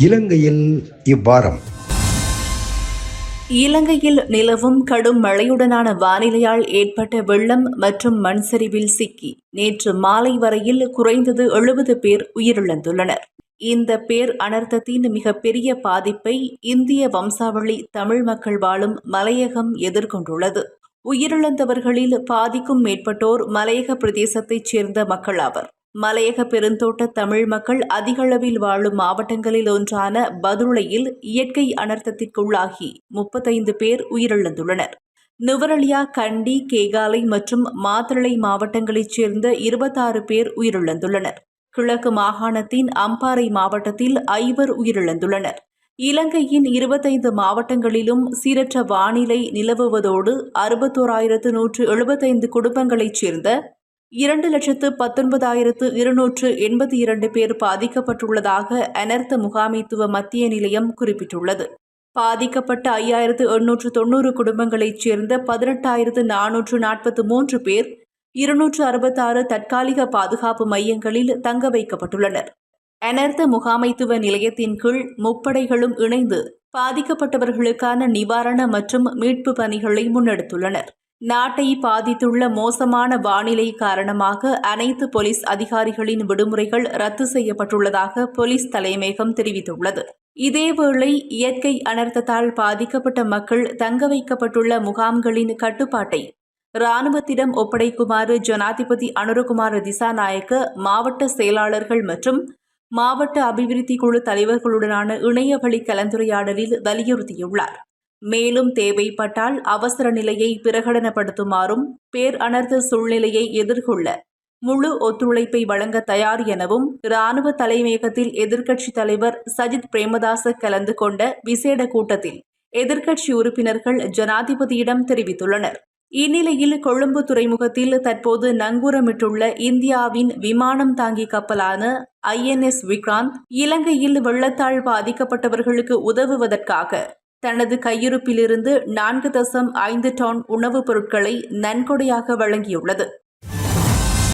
இலங்கையில் இவ்வாரம். இலங்கையில் நிலவும் கடும் மழையுடனான வானிலையால் ஏற்பட்ட வெள்ளம் மற்றும் மண் சரிவில் சிக்கி. நேற்று மாலை வரையில் குறைந்தது எழுபது பேர் உயிரிழந்துள்ளனர். இந்த பேர் அனர்த்தத்தின் மிகப்பெரிய பாதிப்பை இந்திய வம்சாவளி தமிழ் மக்கள் வாழும் மலையகம் எதிர்கொண்டுள்ளது. உயிரிழந்தவர்களில் பாதிக்கும் மேற்பட்டோர் மலையக பிரதேசத்தைச் சேர்ந்த மக்கள் ஆவர். மலையக பெருந்தோட்ட தமிழ் மக்கள் அதிகளவில் வாழும் மாவட்டங்களில் ஒன்றான பதுளையில் இயற்கை அனர்த்தத்திற்குள்ளாகி முப்பத்தைந்து பேர் உயிரிழந்துள்ளனர். நுவரலியா கண்டி கேகாலை மற்றும் மாத்தளை மாவட்டங்களைச் சேர்ந்த இருபத்தாறு பேர் உயிரிழந்துள்ளனர். கிழக்கு மாகாணத்தின் அம்பாறை மாவட்டத்தில் ஐவர் உயிரிழந்துள்ளனர். இலங்கையின் இருபத்தைந்து மாவட்டங்களிலும் சீரற்ற வானிலை நிலவுவதோடு அறுபத்தோராயிரத்து நூற்று எழுபத்தைந்து குடும்பங்களைச் சேர்ந்த இரண்டு லட்சத்து பத்தொன்பதாயிரத்து இருநூற்று எண்பத்தி இரண்டு பேர் பாதிக்கப்பட்டுள்ளதாக அனர்த்த முகாமைத்துவ மத்திய நிலையம் குறிப்பிட்டுள்ளது. பாதிக்கப்பட்ட ஐயாயிரத்து எண்ணூற்று தொன்னூறு குடும்பங்களைச் சேர்ந்த பதினெட்டாயிரத்து நானூற்று நாற்பத்து மூன்று பேர் இருநூற்று அறுபத்தாறு தற்காலிக பாதுகாப்பு மையங்களில் தங்க வைக்கப்பட்டுள்ளனர். அனர்த்த முகாமைத்துவ நிலையத்தின் கீழ் முப்படைகளும் இணைந்து பாதிக்கப்பட்டவர்களுக்கான நிவாரண மற்றும் மீட்பு பணிகளை முன்னெடுத்துள்ளனர். நாட்டை பாதித்துள்ள மோசமான வானிலை காரணமாக அனைத்து போலீஸ் அதிகாரிகளின் விடுமுறைகள் ரத்து செய்யப்பட்டுள்ளதாக போலீஸ் தலைமையகம் தெரிவித்துள்ளது. இதேவேளை இயற்கை அனர்த்தத்தால் பாதிக்கப்பட்ட மக்கள் தங்க வைக்கப்பட்டுள்ள முகாம்களின் கட்டுப்பாட்டை இராணுவத்திடம் ஒப்படைக்குமாறு ஜனாதிபதி அனுரகுமார திசாநாயக்க மாவட்ட செயலாளர்கள் மற்றும் மாவட்ட அபிவிருத்தி குழு தலைவர்களுடனான இணையவழி கலந்துரையாடலில் வலியுறுத்தியுள்ளார். மேலும் தேவைப்பட்டால் அவசர நிலையை பிரகடனப்படுத்துமாறும் பேர் அனர்த்த சூழ்நிலையை எதிர்கொள்ள முழு ஒத்துழைப்பை வழங்க தயார் எனவும் இராணுவ தலைமையகத்தில் எதிர்க்கட்சித் தலைவர் சஜித் பிரேமதாச கலந்து கொண்ட விசேட கூட்டத்தில் எதிர்க்கட்சி உறுப்பினர்கள் ஜனாதிபதியிடம் தெரிவித்துள்ளனர். இந்நிலையில் கொழும்பு துறைமுகத்தில் தற்போது நங்கூரமிட்டுள்ள இந்தியாவின் விமானம் தாங்கி கப்பலான ஐஎன்எஸ் விக்ராந்த் இலங்கையில் வெள்ளத்தால் பாதிக்கப்பட்டவர்களுக்கு உதவுவதற்காக தனது கையிருப்பிலிருந்து நான்கு தசம் ஐந்து டன் உணவுப் பொருட்களை நன்கொடையாக வழங்கியுள்ளது.